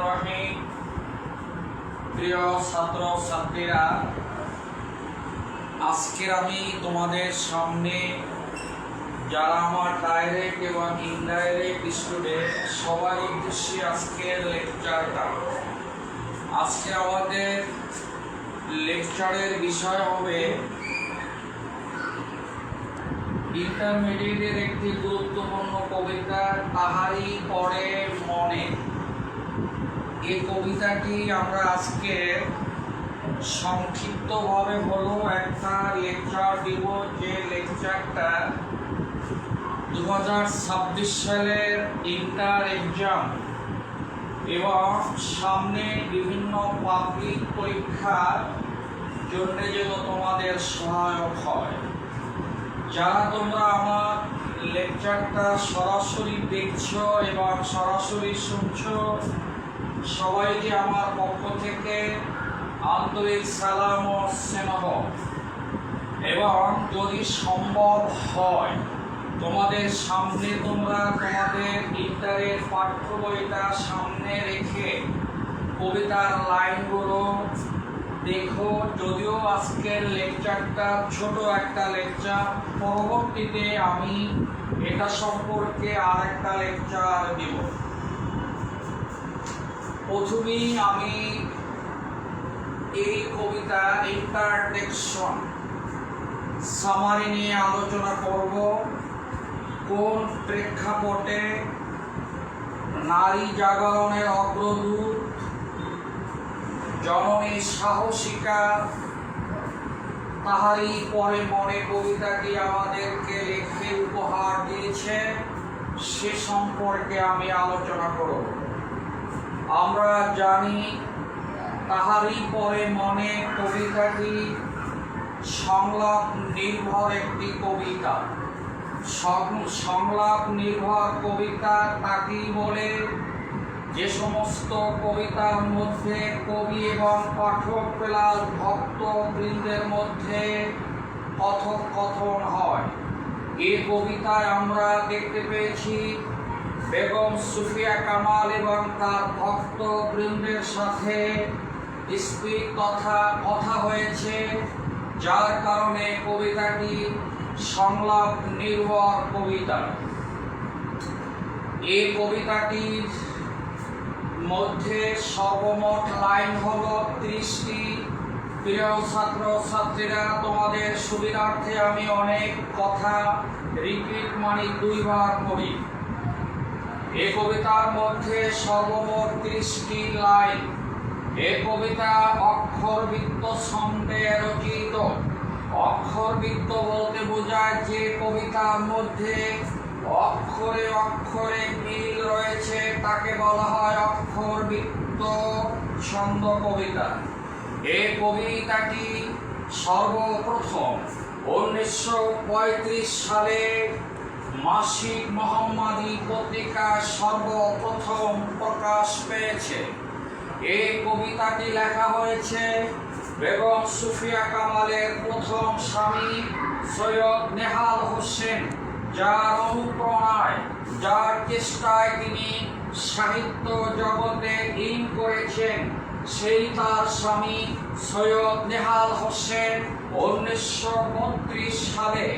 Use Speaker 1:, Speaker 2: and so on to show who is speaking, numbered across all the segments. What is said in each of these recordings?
Speaker 1: রহিম প্রিয় ছাত্র ছাত্রীরা, আজকের আমি তোমাদের সামনে যারা আমার ডাইরেক্ট এবং ইনডাইরেক্ট স্টুডেন্ট সবার উদ্দেশ্যে আজকের লেকচারটা আজকে আমাদের লেকচারের বিষয় হবে ইন্টারমিডিয়েটের একটি গুরুত্বপূর্ণ কবিতা তাহারি পরে মনে। এই কবিতাটি আমরা আজকে সংক্ষিপ্তভাবে হলো একটা লেকচার দিব, যে লেকচারটা দু হাজার ছাব্বিশ সালের ইন্টার এক্সাম এবং সামনে বিভিন্ন পাবলিক পরীক্ষার জন্য যেন তোমাদের সহায়ক হয়। যারা তোমরা আমার লেকচারটা সরাসরি দেখছ এবং সরাসরি শুনছো, সবাইকে আমার পক্ষ থেকে আন্তরিক সালাম ও স্নেহ। এবং যদি সম্ভব হয়, তোমাদের সামনে তোমরা তোমাদের ইন্টারের পাঠ্য বইটা সামনে রেখে কবিতার লাইনগুলো দেখো, যদিও আজকের লেকচারটা ছোট একটা লেকচার, পরবর্তীতে আমি এটা সম্পর্কে আর একটা লেকচার দেব। প্রথমেই আমি এই কবিতা ইন্টারটেকশন সামারি নিয়ে আলোচনা করব। কোন প্রেক্ষাপটে নারী জাগরণের অগ্রদূত জননী সাহসিকা। তাহারই পরে মনে কবিতাটি আমাদেরকে লেখে উপহার দিয়েছে। সে সম্পর্কে আমি আলোচনা করব। আমরা জানি, তাহারই পরে মনে কবিতাটি সংলাপ নির্ভর একটি কবিতা। সংলাপ নির্ভর কবিতা তাকেই বলে যে সমস্ত কবিতার মধ্যে কবি এবং পাঠক প্লাস ভক্ত বৃন্দের মধ্যে কথোপকথন হয়। এই কবিতায় আমরা দেখতে পেয়েছি বেগম সুফিয়া কামাল এবং তার ভক্ত বৃন্দের সাথে স্পিক কথা কথা হয়েছে, যার কারণে কবিতাটি সংলাপ নির্ভর কবিতা। এই কবিতাটির মধ্যে সর্বমোট লাইন হলো ত্রিশটি। প্রিয় ছাত্র, ছাত্রীরা, তোমাদের সুবিধার্থে আমি অনেক কথা রিপিট মানে দুইবার করি। এই কবিতার মধ্যে সর্বমোট ত্রিশটি লাইন। এ কবিতা অক্ষরবৃত্ত ছন্দে রচিত। অক্ষরবৃত্ত বলতে বোঝায় যে কবিতার মধ্যে অক্ষরে অক্ষরে মিল রয়েছে, তাকে বলা হয় অক্ষরবৃত্ত ছন্দ কবিতা এই কবিতাটি সর্বপ্রথম উনিশশো পঁয়ত্রিশ সালে মাসিক মোহাম্মদী পত্রিকা সর্বপ্রথম প্রকাশ পেয়েছে। এই কবিতাটি লেখা হয়েছে বেগম সুফিয়া কামালের প্রথম স্বামী সৈয়দ নেহাল হোসেন। যার অনুপ্রেরণায় যার চেষ্টায় তিনি সাহিত্য জগতে ইন করেছেন, সেই তার স্বামী সৈয়দ নেহাল হোসেন উনিশশো বত্রিশ সালে,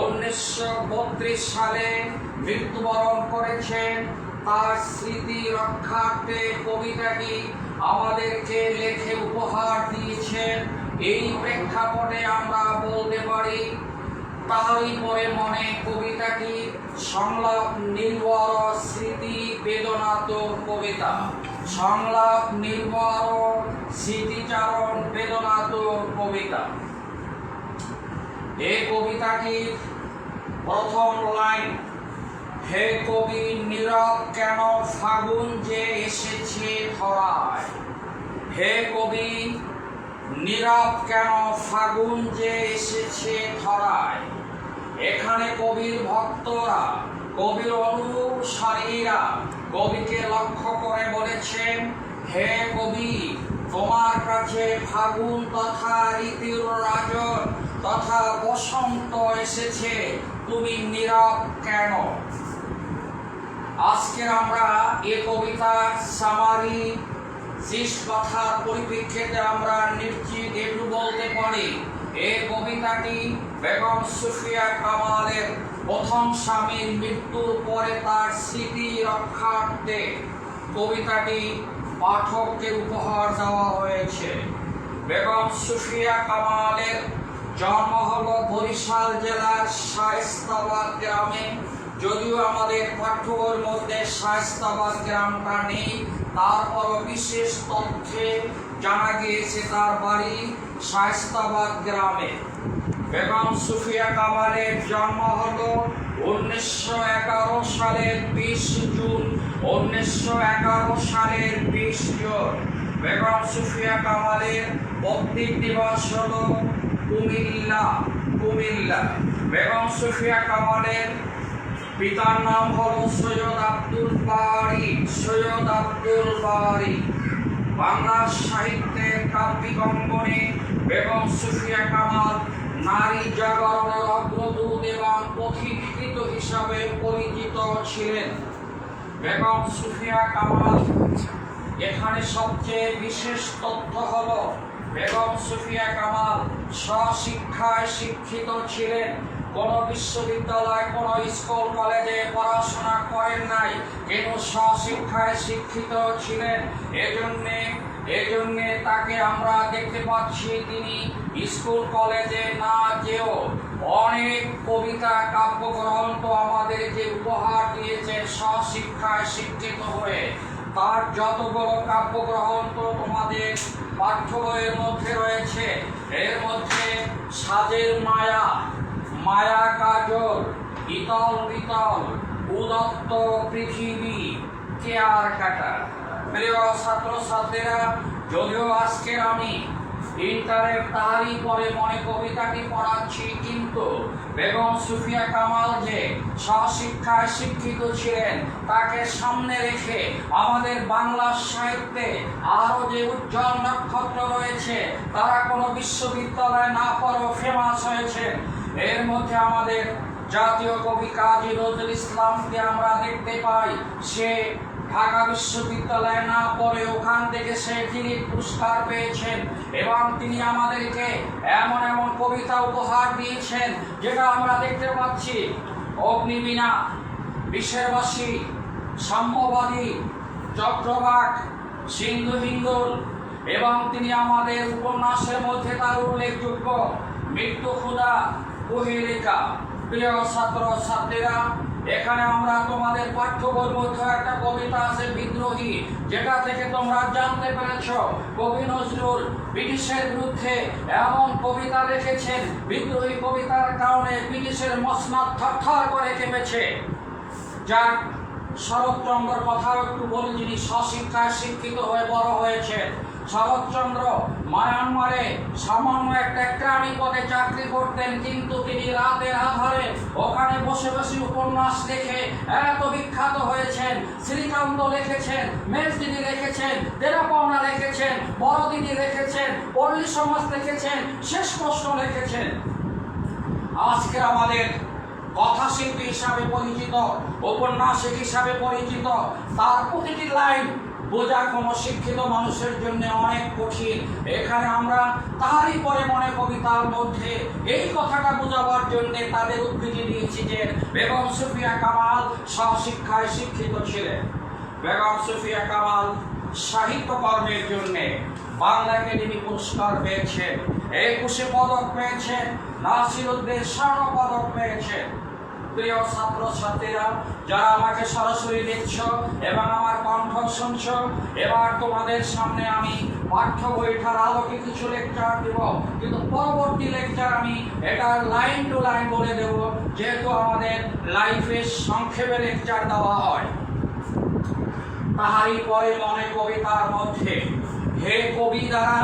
Speaker 1: উনিশশো বত্রিশ সালে মৃত্যুবরণ করেছেন। তার স্মৃতি রক্ষার্থে কবিতাটি আমাদেরকে লেখে উপহার দিয়েছেন, এই প্রেক্ষাপটে আমরা বলতে পারি তাহারই পরে মনে কবিতাটি সংলাপ নির্ভর স্মৃতি বেদনাতুর কবিতা। সংলাপ নির্ভর স্মৃতিচারণ বেদনাতুর কবিতা। এই কবিতাটির প্রথম লাইন। হে কবি নীরব, কেন ফাগুন যে এসেছে ধরায়? হে কবি নীরব, কেন ফাগুন যে এসেছে ধরায়? এখানে কবির ভক্তরা, কবির অনুসারীরা কবিকে লক্ষ্য করে বলেছেন, হে কবি, তোমার কাছে ফাগুন তথা রীতির রাজন তথা বসন্ত এসেছে, তুমি নীরব কেন? আজকের আমরা এ কবিতা সামারি শেষ কথার পরিপ্রেক্ষিতে আমরা নিশ্চিত একটু বলতে পারি এই কবিতাটি বেগম সুফিয়া কামালের প্রথম স্বামীর মৃত্যুর পরে তার স্মৃতি রক্ষার্থে কবিতাটি পাঠককে উপহার দেওয়া হয়েছে। বেগম সুফিয়া কামালের জন্ম হলো বরিশাল জেলার শায়েস্তাবাদ গ্রামে। যদিও আমাদের পাঠ্যবইয়ের মধ্যে শায়েস্তাবাদ গ্রামটা নেই, তারপরও বিশেষ তথ্যে জানা গিয়েছে তার বাড়ি শায়েস্তাবাদ গ্রামে। বেগম সুফিয়া কামালের জন্ম হলো উনিশশো এগারো সালের বিশ জুন, উনিশশো এগারো সালের বিশ জুন। বেগম সুফিয়া কামালের পৈতৃক দিবস হলো কুমিল্লা কুমিল্লা। বেগম সুফিয়া কামালের পিতার নাম হলো সৈয়দ আব্দুল বারি সৈয়দ আব্দুল বারি বাংলা সাহিত্যের কাব্যিক অঙ্গনে বেগম সুফিয়া কামাল নারী জাগরণের অগ্রদূত এবং পথিকৃত হিসাবে পরিচিত ছিলেন। বেগম সুফিয়া কামাল। এখানে সবচেয়ে বিশেষ তথ্য হল, বেগম সুফিয়া কামাল স্বশিক্ষায় শিক্ষিত ছিলেন। কোন বিশ্ববিদ্যালয়, কোন স্কুল, কলেজে পড়াশোনা করেন নাই, কিন্তু স্বশিক্ষায় শিক্ষিত ছিলেন। এজন্যে এজন্যে তাকে আমরা দেখতে পাচ্ছি তিনি স্কুল, কলেজে না যেও। অনেক কবিতা, কাব্যগ্রন্থ আমাদের যে উপহার দিয়েছে স্বশিক্ষায় শিক্ষিত হয়ে। তার যতগুলো কাব্যগ্রন্থ তোমাদের পাঠ্য বইয়ের মধ্যে রয়েছে, এর মধ্যে সাজের মায়া মায়া কাজল, ইতল বিতল, উদত্ত পৃথিবী কেয়ার কাটা প্রিয় ছাত্রছাত্রীরা যদিও আজকের আমি ইন্টারের তারই পরে মনে কবিতাটি পড়াচ্ছি, কিন্তু বেগম সুফিয়া কামাল যে স্বশিক্ষায় শিক্ষিত ছিলেন, তাকে সামনে রেখে আমাদের বাংলা সাহিত্যে আরও যে উজ্জ্বল নক্ষত্র রয়েছে, তারা কোনো বিশ্ববিদ্যালয়ে না পড়েও ফেমাস হয়েছেন এর মধ্যে আমাদের জাতীয় কবি কাজী নজরুল ইসলামকে আমরা দেখতে পাই, সে ঢাকা বিশ্ববিদ্যালয়ে না পড়ে ওখান থেকে সে তিনি পুরস্কার পেয়েছেন এবং তিনি আমাদেরকে এমন এমন কবিতা উপহার দিয়েছেন যেটা আমরা দেখতে পাচ্ছি। অগ্নিবীণা বিশ্বেরবাসী সাম্যবাদী, চক্রবাক সিন্ধু হিন্দুল এবং তিনি আমাদের উপন্যাসের মধ্যে তার উল্লেখযোগ্য মৃত্যু ক্ষুদা কুহেলিকা। প্রিয় ছাত্র ছাত্রীরা এখানে আমরা তোমাদের পাঠ্য বইয়ের একটা কবিতা আছে বিদ্রোহী, যেটা থেকে তোমরা জানতে পেরেছ। কবি নজরুল ব্রিটিশের বিরুদ্ধে এমন কবিতা লিখেছেন, বিদ্রোহী কবিতার কারণে ব্রিটিশের মসনাদ থরথর করে কেঁপেছে। যার শরৎচন্দ্রের কথাও একটু বলি যিনি স্বশিক্ষায় শিক্ষিত হয়ে বড় হয়েছেন। শরৎচন্দ্র মায়ানমারে সামান্য একটা ক্রানি পদে চাকরি করতেন, কিন্তু তিনি রাতের আধারে ওখানে বসে বসে উপন্যাস লিখে এত বিখ্যাত হয়েছেন। শ্রীকান্ত লিখেছেন মেজদিদি লিখেছেন দেরাপাওনা লিখেছেন বড়দিদি লিখেছেন, পল্লী সমাজ লিখেছেন, শেষ প্রশ্ন লিখেছেন। আজকে আমাদের কথাশিল্পী হিসাবে পরিচিত, উপন্যাসিক হিসাবে পরিচিত, তার প্রতিটি লাইন বোঝা কোনো শিক্ষিত মানুষের জন্য অনেক কঠিন। এখানে আমরা তারই পরে মনে কবিতার মধ্যে এই কথাটা বোঝাবার জন্য তাদের উদ্ভিদি দিয়েছি যে বেগম সুফিয়া কামাল স্বশিক্ষায় শিক্ষিত ছিলেন। বেগম সুফিয়া কামাল সাহিত্যকর্মের জন্য বাংলা একাডেমি পুরস্কার পেয়েছেন, একুশে পদক পেয়েছেন নাসির উদ্দিন স্বর্ণ পদক পেয়েছেন। প্রিয় ছাত্র ছাত্রীরা যারা আমাকে সরাসরি দেখছ এবং আমার কণ্ঠ শুনছ, এবার তোমাদের সামনে আমি পাঠ্য বইটার আলোকে কিছু লেকচার দেব। কিন্তু পরবর্তী লেকচার আমি এটা লাইন টু লাইন বলে দেব, যেহেতু আমাদের লাইফে সংক্ষেপে লেকচার দেওয়া হয়। তাহারই পরে মনে কবিতার মধ্যে, হে কবি দ্বারা,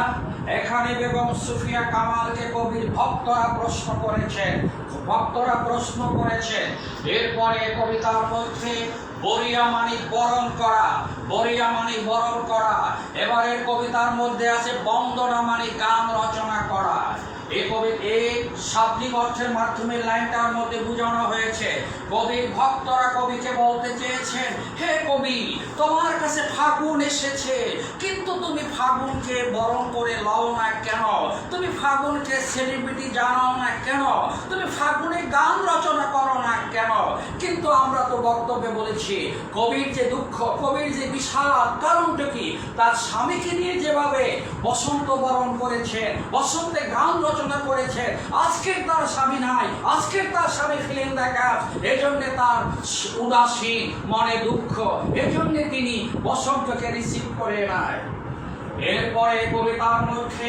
Speaker 1: এখানে বেগম সুফিয়া কামালকে কবির ভক্তরা প্রশ্ন করেছেন ভক্তরা প্রশ্ন করেছেন এরপরে কবিতার মধ্যে বরিয়া মানি বরণ করা বরিয়া মানি বরণ করা। এবারের কবিতার মধ্যে আছে, বন্দনা মানি গান রচনা করা। এ কবি এই শাব্দিক অর্থের মাধ্যমে লাইনটার মধ্যে বোঝানো হয়েছে। কবির ভক্তরা কবিকে বলতে চেয়েছেন, হে কবি, তোমার কাছে ফাগুন এসেছে, কিন্তু তুমি ফাগুনকে বরণ করে লও না কেন? তুমি ফাগুনকে সেলিব্রিটি জানাও না কেন? তুমি ফাগুনে গান রচনা করো না কেন? কিন্তু আমরা তো বক্তব্যে বলেছি, কবির যে দুঃখ, কবির যে বিশাল কারণটা কি? তার স্বামীকে নিয়ে যেভাবে বসন্ত বরণ করেছেন, বসন্তে গান রচনা করেছেন আজকের তার স্বামী নাই, আজকের তার স্বামী ফিল্ম দেখা এজন্য তার উদাসীন মনে দুঃখ, এজন্যে তিনি বসন্তকে রিসিভ করে নাই। এরপরে কবিতার মধ্যে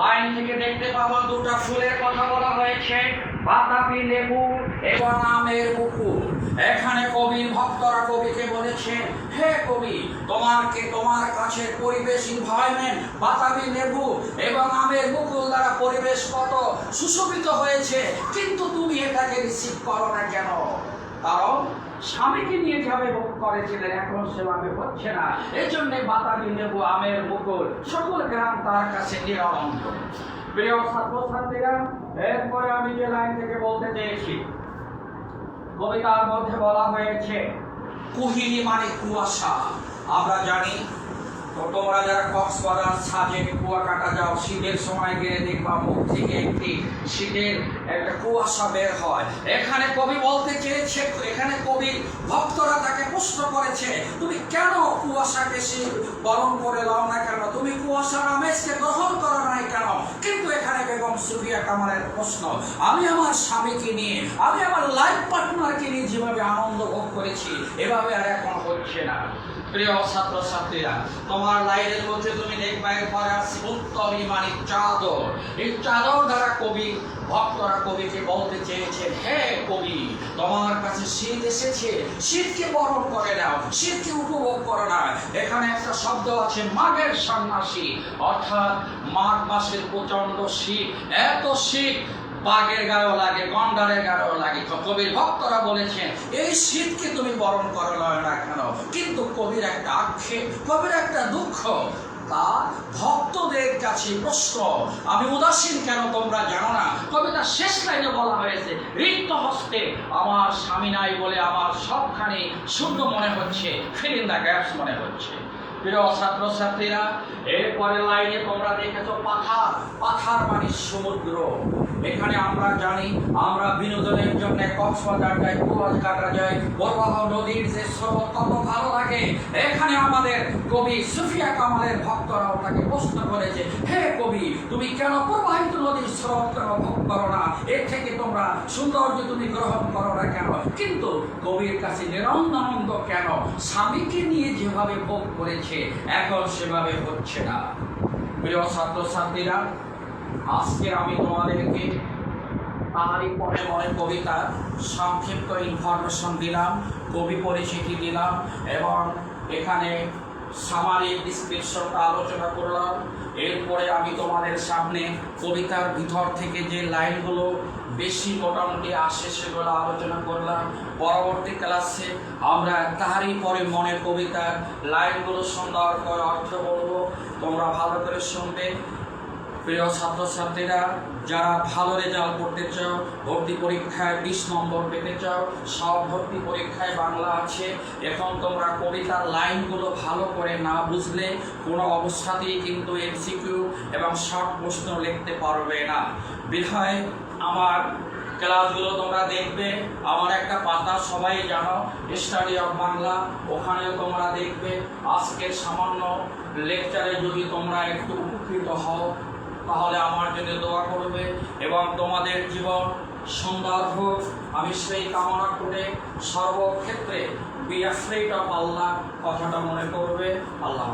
Speaker 1: লাইন থেকে দেখতে পাবো দুটা ফুলের কথা বলা হয়েছে। বাতাবি লেবু এবং আমের মুকুল এখানে কবির ভক্তরা কবিকে বলেছেন হে কবি তোমাকে তোমার কাছে পরিবেশ ইনভায়রনমেন্ট বাতাবি লেবু এবং আমের মুকুল দ্বারা পরিবেশ কত সুশোভিত হয়েছে, কিন্তু তুমি এটাকে রিসিভ করো না কেন? কারণ স্বামীকে নিয়ে যাবে করেছিলেন এখন সেভাবে হচ্ছে না। এই জন্যে বাতাবি নেব আমের মুকুল। সকল গ্রাম তার কাছে নিরন্ত প্রিয় ছাত্রছাত্রীরা, এরপরে আমি যে লাইন থেকে বলতে চেয়েছি, কবিতার মধ্যে বলা হয়েছে, কুহিলি মানে কুয়াশা। আমরা জানি তোমরা যারা কক্সবাজার সাজে কুয়া কাটা যাও, শীতের সময় গেলে দেখবা মুখ থেকে একটি শীতের একটা কুয়াশা বের হয়। এখানে কবি বলতে চেয়েছে, এখানে কবি ভক্তরা তাকে প্রশ্ন করেছে, তুমি কেন কুয়াশাকে সে বরণ করে লাও না কেন? তুমি কুয়াশার আমেজকে গ্রহণ করো নাই কেন? কিন্তু এখানে বেগম সুফিয়া কামালের প্রশ্ন, আমি আমার স্বামীকে নিয়ে, আমি আমার লাইফ পার্টনারকে নিয়ে যেভাবে আনন্দ ভোগ করেছি, এভাবে আর এখন হচ্ছে না। প্রিয় ছাত্র ছাত্রীরা তোমার লাইনের মধ্যে তুমি দেখবা এরপরে উত্তম ইমানি চাদর। এই চাদর দ্বারা কবি, ভক্তরা কবিকে বলতে চেয়েছেন, হে কবি, তোমার কাছে শীত এসেছে, শীতকে বরণ করে নাও, শীতকে উপভোগ করো না। এখানে একটা শব্দ আছে, মাঘের সন্ন্যাসী। অর্থাৎ মাঘ মাসের প্রচণ্ড শীত। এত শীত বাঘের গায়েও লাগে, গন্ডারের গায়েও লাগে। তো কবির ভক্তরা বলেছেন, এই শীতকে তুমি বরণ করো নয় না কেন কিন্তু কবির একটা আক্ষেপ, কবির একটা দুঃখ। তার ভক্তদের কাছে প্রশ্ন, আমি উদাসীন কেন তোমরা জানো না? কবিতার শেষ লাইনে বলা হয়েছে রিক্ত হস্তে আমার স্বামী নাই বলে আমার সবখানে শূন্য মনে হচ্ছে ফিলিং দ্য গ্যাপস মনে হচ্ছে। প্রিয় ছাত্রছাত্রীরা এরপরে লাইনে তোমরা দেখেছ পাথার পাথার মানে সমুদ্র। এখানে আমরা জানি, আমরা বিনোদনের জন্য কক্সবাজার যাই কুয়াজ কাটা যায়, বরবাহ নদীর যে স্রোত কত ভালো লাগে এখানে আমাদের কবি সুফিয়া কামালের ভক্তরাও তাকে প্রশ্ন করেছে, হে কবি, তুমি কেন প্রবাহিত নদীর স্রোত কেন ভোগ করো না? এর থেকে তোমরা সৌন্দর্য তুমি গ্রহণ করো না কেন? কিন্তু কবির কাছে নিরন্দানন্দ কেন? স্বামীকে নিয়ে যেভাবে ভোগ করেছে, এখন সেভাবে হচ্ছে না। প্রিয় ছাত্রছাত্রীরা আজকে আমি তোমাদেরকে তাহারই পরে মনে কবিতা সংক্ষিপ্ত ইনফরমেশন দিলাম, কবি পরিচিতি দিলাম এবং এখানে সামারিক ডিসক্রিপশনটা আলোচনা করলাম। এরপরে আমি তোমাদের সামনে কবিতার ভিতর থেকে যে লাইনগুলো বেশি মোটামুটি আসে সেগুলো আলোচনা করলাম। পরবর্তী ক্লাসে আমরা তাহারই পরে মনের কবিতার লাইনগুলো সুন্দর করে অর্থ বলব। তোমরা ভালো করে শুনবে। প্রিয় ছাত্রছাত্রীরা, যারা ভালো রেজাল্ট করতে চাও, ভর্তি পরীক্ষায় বিশ নম্বর পেতে চাও, সব ভর্তি পরীক্ষায় বাংলা আছে। এখন তোমরা কবিতার লাইনগুলো ভালো করে না বুঝলে কোনো অবস্থাতেই কিন্তু এমসিকিউ এবং শর্ট প্রশ্ন লিখতে পারবে না। বিধায় আমার ক্লাসগুলো তোমরা দেখবে, আমার একটা পাতা সবাই জানো স্টাডি অফ বাংলা ওখানেও তোমরা দেখবে। আজকের সামান্য লেকচারে যদি তোমরা একটু উপকৃত হও তাহলে আমার জন্য দোয়া করবে এবং তোমাদের জীবন সুন্দর হোক। আমি সেই কামনা করে সর্বক্ষেত্রে বি আল্লাহ কথাটা মনে করবে। আল্লাহ